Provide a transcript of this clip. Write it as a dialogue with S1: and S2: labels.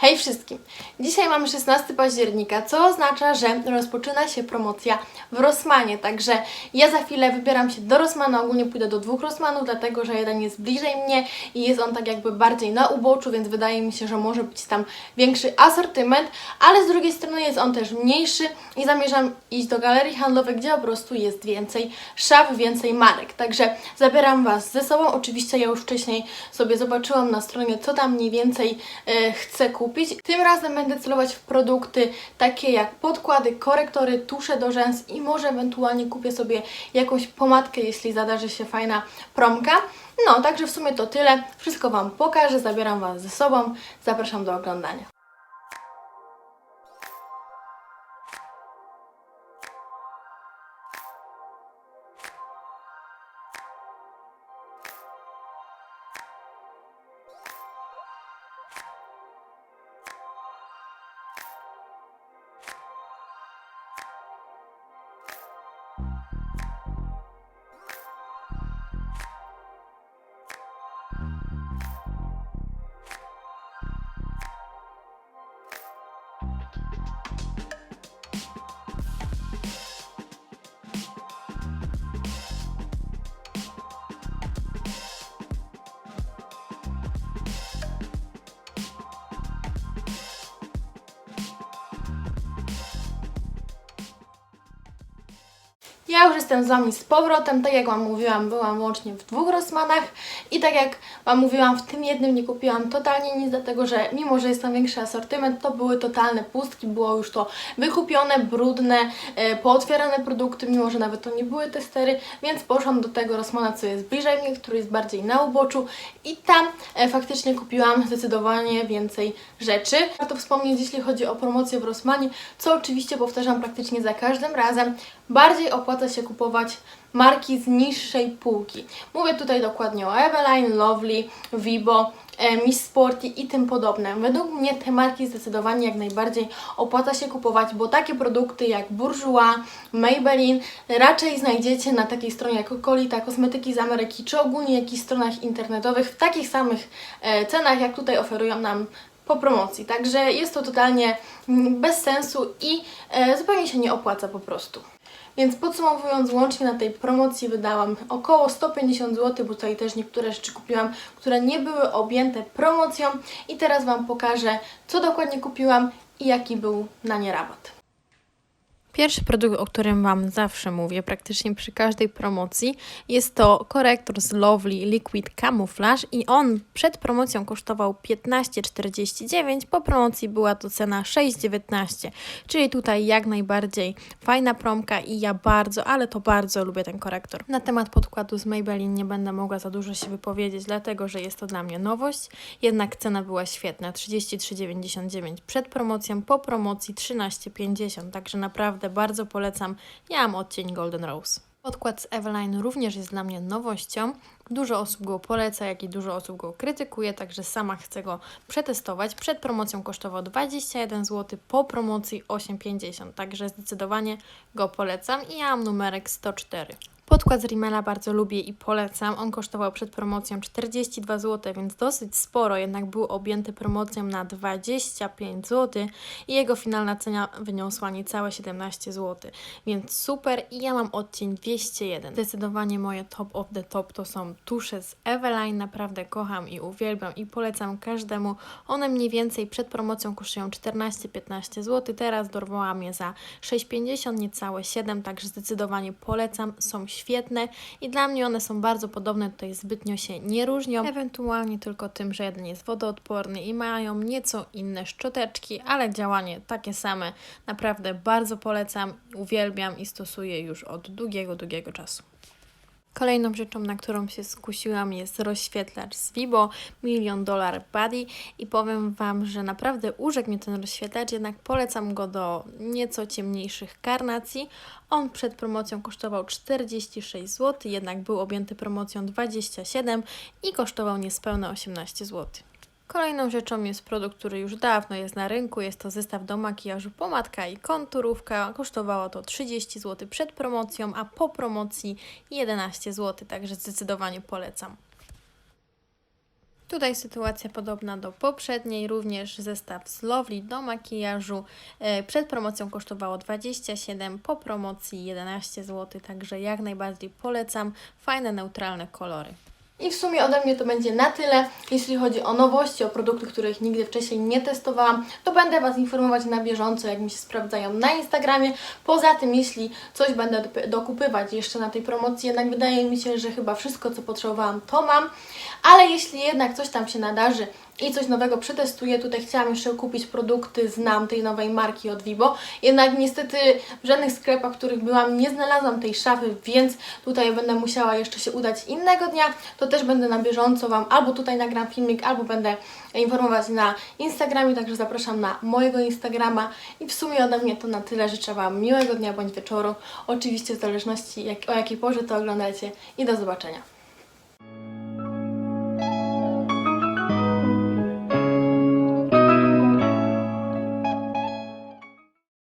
S1: Hej wszystkim! Dzisiaj mamy 16 października, co oznacza, że rozpoczyna się promocja w Rossmanie. Także ja za chwilę wybieram się do Rossmana. Ogólnie pójdę do dwóch Rossmanów, dlatego że jeden jest bliżej mnie i jest on tak jakby bardziej na uboczu, więc wydaje mi się, że może być tam większy asortyment, ale z drugiej strony jest on też mniejszy i zamierzam iść do galerii handlowej, gdzie po prostu jest więcej szaf, więcej marek. Także zabieram Was ze sobą. Oczywiście ja już wcześniej sobie zobaczyłam na stronie, co tam mniej więcej e, chcę kupić. Tym razem będę celować w produkty takie jak podkłady, korektory, tusze do rzęs i może ewentualnie kupię sobie jakąś pomadkę, jeśli zadarzy się fajna promka. No, także w sumie to tyle. Wszystko Wam pokażę, zabieram Was ze sobą. Zapraszam do oglądania. Thank you. Ja już jestem z Wami z powrotem. Tak jak Wam mówiłam, byłam łącznie w dwóch Rossmanach i tak jak Wam mówiłam, w tym jednym nie kupiłam totalnie nic, dlatego że mimo, że jest tam większy asortyment, to były totalne pustki, było już to wykupione, brudne, e, pootwierane produkty, mimo że nawet to nie były testery, więc poszłam do tego Rossmana, co jest bliżej mnie, który jest bardziej na uboczu i tam e, faktycznie kupiłam zdecydowanie więcej rzeczy. Warto wspomnieć, jeśli chodzi o promocję w Rossmanie, co oczywiście powtarzam praktycznie za każdym razem, bardziej opłaca się kupować marki z niższej półki. Mówię tutaj dokładnie o Eveline, Lovely, Vibo, e, Miss Sporty i tym podobne. Według mnie te marki zdecydowanie jak najbardziej opłaca się kupować, bo takie produkty jak Bourjois, Maybelline raczej znajdziecie na takiej stronie jak Okolita, kosmetyki z Ameryki, czy ogólnie jakichś stronach internetowych w takich samych e, cenach, jak tutaj oferują nam po promocji. Także jest to totalnie mm, bez sensu i e, zupełnie się nie opłaca po prostu. Więc podsumowując, łącznie na tej promocji wydałam około 150 zł, bo tutaj też niektóre rzeczy kupiłam, które nie były objęte promocją i teraz Wam pokażę, co dokładnie kupiłam i jaki był na nie rabat. Pierwszy produkt, o którym Wam zawsze mówię, praktycznie przy każdej promocji, jest to korektor z Lovely Liquid Camouflage i on przed promocją kosztował 15,49, po promocji była to cena 6,19, czyli tutaj jak najbardziej fajna promka i ja bardzo, ale to bardzo lubię ten korektor. Na temat podkładu z Maybelline nie będę mogła za dużo się wypowiedzieć, dlatego że jest to dla mnie nowość, jednak cena była świetna, 33,99 przed promocją, po promocji 13,50, także naprawdę bardzo polecam. Ja mam odcień Golden Rose. Podkład z Eveline również jest dla mnie nowością. Dużo osób go poleca, jak i dużo osób go krytykuje, także sama chcę go przetestować. Przed promocją kosztował 21 zł, po promocji 8,50, także zdecydowanie go polecam i ja mam numerek 104. Podkład z Rimmela bardzo lubię i polecam. On kosztował przed promocją 42 zł, więc dosyć sporo, jednak był objęty promocją na 25 zł i jego finalna cena wyniosła niecałe 17 zł, więc super i ja mam odcień 201. Zdecydowanie moje top of the top to są tusze z Eveline, naprawdę kocham i uwielbiam i polecam każdemu. One mniej więcej przed promocją kosztują 14-15 zł, teraz dorwałam je za 6,50, niecałe 7, także zdecydowanie polecam, są świetne i dla mnie one są bardzo podobne, tutaj zbytnio się nie różnią, ewentualnie tylko tym, że jeden jest wodoodporny i mają nieco inne szczoteczki, ale działanie takie same. Naprawdę bardzo polecam, uwielbiam i stosuję już od długiego, długiego czasu. Kolejną rzeczą, na którą się skusiłam jest rozświetlacz z Vibo Million Dollar Body i powiem Wam, że naprawdę urzekł mnie ten rozświetlacz, jednak polecam go do nieco ciemniejszych karnacji. On przed promocją kosztował 46 zł, jednak był objęty promocją 27 i kosztował niespełna 18 zł. Kolejną rzeczą jest produkt, który już dawno jest na rynku. Jest to zestaw do makijażu pomadka i konturówka. Kosztowało to 30 zł przed promocją, a po promocji 11 zł, także zdecydowanie polecam. Tutaj sytuacja podobna do poprzedniej, również zestaw z Lovely do makijażu. E, Przed promocją kosztowało 27, po promocji 11 zł, także jak najbardziej polecam. Fajne, neutralne kolory. I w sumie ode mnie to będzie na tyle. Jeśli chodzi o nowości, o produkty, których nigdy wcześniej nie testowałam, to będę Was informować na bieżąco, jak mi się sprawdzają na Instagramie. Poza tym, jeśli coś będę dokupywać jeszcze na tej promocji, jednak wydaje mi się, że chyba wszystko, co potrzebowałam, to mam. Ale jeśli jednak coś tam się nadarzy i coś nowego przetestuję, tutaj chciałam jeszcze kupić produkty z NAM, tej nowej marki od Vibo. Jednak niestety w żadnych sklepach, w których byłam, nie znalazłam tej szafy, więc tutaj będę musiała jeszcze się udać innego dnia. To też będę na bieżąco Wam albo tutaj nagram filmik, albo będę informować na Instagramie, także zapraszam na mojego Instagrama. I w sumie ode mnie to na tyle. Życzę Wam miłego dnia bądź wieczoru. Oczywiście w zależności jak, o jakiej porze to oglądacie i do zobaczenia.